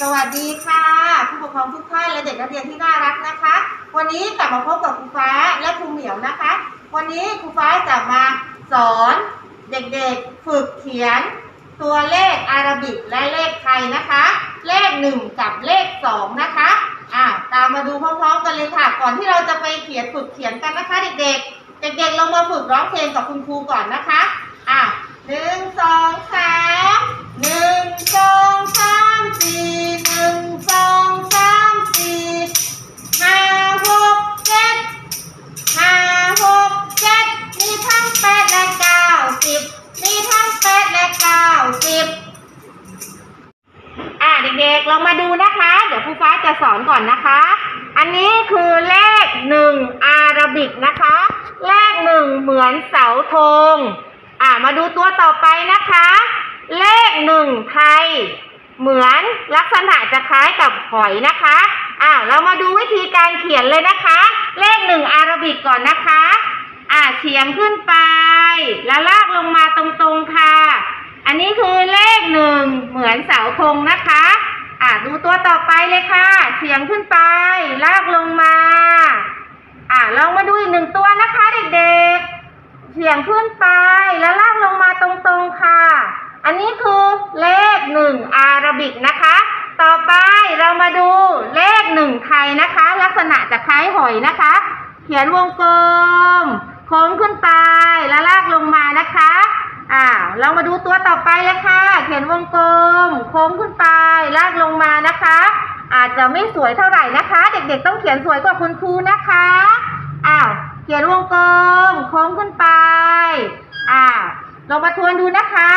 สวัสดีค่ะ ผู้ปกครองทุกท่านและเด็กนักเรียนที่น่ารักนะคะ วันนี้กลับมาพบกับครูฟ้าและครูเหมียวนะคะ วันนี้ครูฟ้าจะมาสอนเด็กๆฝึกเขียน ตัวเลขอารบิกและเลขไทยนะคะ เลขหนึ่งกับเลขสองนะคะอ่าตามมาดูพร้อมๆกันเลยค่ะ ก่อนที่เราจะไปเขียนฝึกเขียนกันนะคะเด็กๆ เด็กๆลงมาฝึกร้องเพลงกับคุณครูก่อนนะคะอ่าหนึ่งสองสามหนึ่งสองสาม เดี๋ยวครูฟ้าจะสอนก่อนนะคะ อันนี้คือเลขหนึ่งอาราบิกนะคะ เลขหนึ่งเหมือนเสาธง อ่ามาดูตัวต่อไปนะคะ เลขหนึ่งไทย เหมือนลักษณะจะคล้ายกับหอยนะคะอ่าเรามาดูวิธีการเขียนเลยนะคะ เลขหนึ่งอาราบิกก่อนนะคะ อ่าเฉียงขึ้นไป แล้วลากลงมาตรงๆค่ะ อันนี้คือเลขหนึ่งเหมือนเสาธงนะคะ ตัวต่อไปเลยค่ะ เฉียงขึ้นไป ลากลงมา อ่าลองมาดูอีกหนึ่งตัวนะคะเด็กๆ เฉียงขึ้นไปแล้วลากลงมาตรงๆค่ะ อันนี้คือเลขหนึ่งอาราบิกนะคะ ต่อไปเรามาดูเลขหนึ่งไทยนะคะ ลักษณะจะคล้ายหอยนะคะ เขียนวงกลมโค้งขึ้นไปแล้วลากลงมานะคะอ่าเรามาดูตัวต่อไปเลยค่ะ เขียนวงกลมโค้งขึ้นไป ลากลงมานะคะ อาจจะไม่สวยเท่าไหร่นะคะ เด็กๆต้องเขียนสวยกว่าคุณครูนะคะอ้าวเขียนวงกลมโค้งขึ้นไปอ่าเรามาทวนดูนะคะ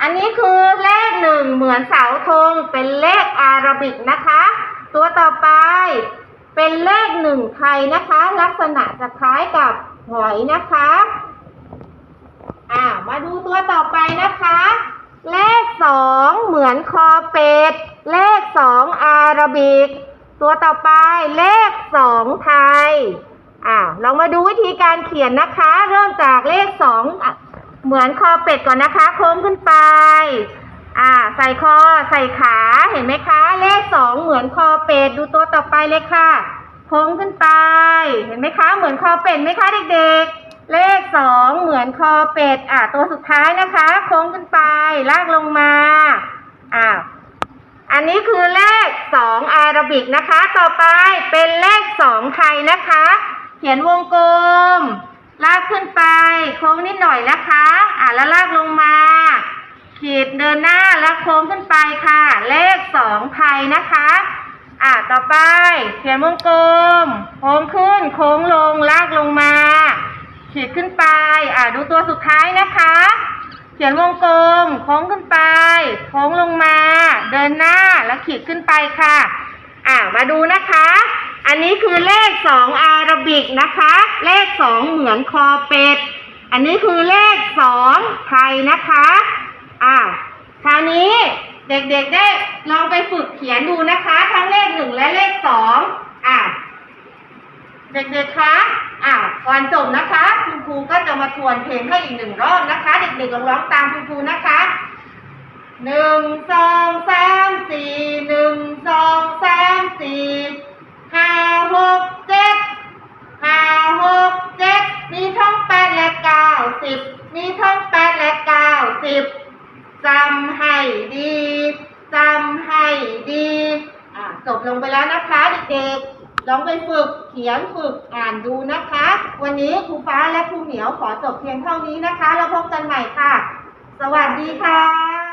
อันนี้คือเลขหนึ่งเหมือนเสาธงเป็นเลขอาราบิกนะคะ ตัวต่อไปเป็นเลขหนึ่งไทยนะคะ ลักษณะจะคล้ายกับหอยนะคะอ่ามาดูตัวต่อไปนะคะ เลขสองเหมือนคอเป็ด เลขสองอาราบิก ตัวต่อไปเลขสองไทยอ่าเรามาดูวิธีการเขียนนะคะ เริ่มจากเลขสองเหมือนคอเป็ดก่อนนะคะโค้งขึ้นไป อ่า ใส่คอใส่ขาเห็นไหมคะ เลขสองเหมือนคอเป็ดดูตัวต่อไปเลยค่ะโค้งขึ้นไป เห็นไหมคะ เหมือนคอเป็ดไหมคะเด็กๆ เลขสองเหมือนคอเป็ดอ่าตัวสุดท้ายนะคะโค้งขึ้นไปลากลงมาอ่า อันนี้คือเลขสองอาราบิกนะคะ ต่อไปเป็นเลขสองไทยนะคะ เขียนวงกลม ลากขึ้นไปโค้งนิดหน่อยนะคะ อ่าแล้วลากลงมา ขีดเดินหน้าแล้วโค้งขึ้นไปค่ะ เลขสองไทยนะคะ อ่าต่อไป เขียนวงกลม โค้งขึ้น โค้งลง ลากลงมา ขีดขึ้นไป อ่าดูตัวสุดท้ายนะคะ เขียนวงกลมโค้งขึ้นไป โค้งลงมา เดินหน้าแล้วขีดขึ้นไปค่ะ อ่ามาดูนะคะ อันนี้คือเลขสองอารบิกนะคะ เลขสองเหมือนคอเป็ด อันนี้คือเลขสองไทยนะคะ อ่าคราวนี้เด็กๆได้ลองไปฝึกเขียนดูนะคะ ทั้งเลขหนึ่งและเลขสองอ่าเด็กๆคะอ่า ก่อนจบนะคะคุณครูก็จะมาทวนเพลงให้อีกหนึ่งรอบนะคะ เด็กๆลองร้องตามคุณครูนะคะหนึ่งสองสามสี่หนึ่งสองสามสี่ห้าหกเจ็ดห้าหกเจ็ดมีทั้งแปดและเก้าสิบมีทั้งแปดและเก้าสิบจำให้ดีจำให้ดี อ่าจบลงไปแล้วนะคะเด็กๆ ลองไปฝึกเขียนฝึกอ่านดูนะคะ วันนี้ครูฟ้าและครูเหมียวขอจบเพียงเท่านี้นะคะ แล้วพบกันใหม่ค่ะ สวัสดีค่ะ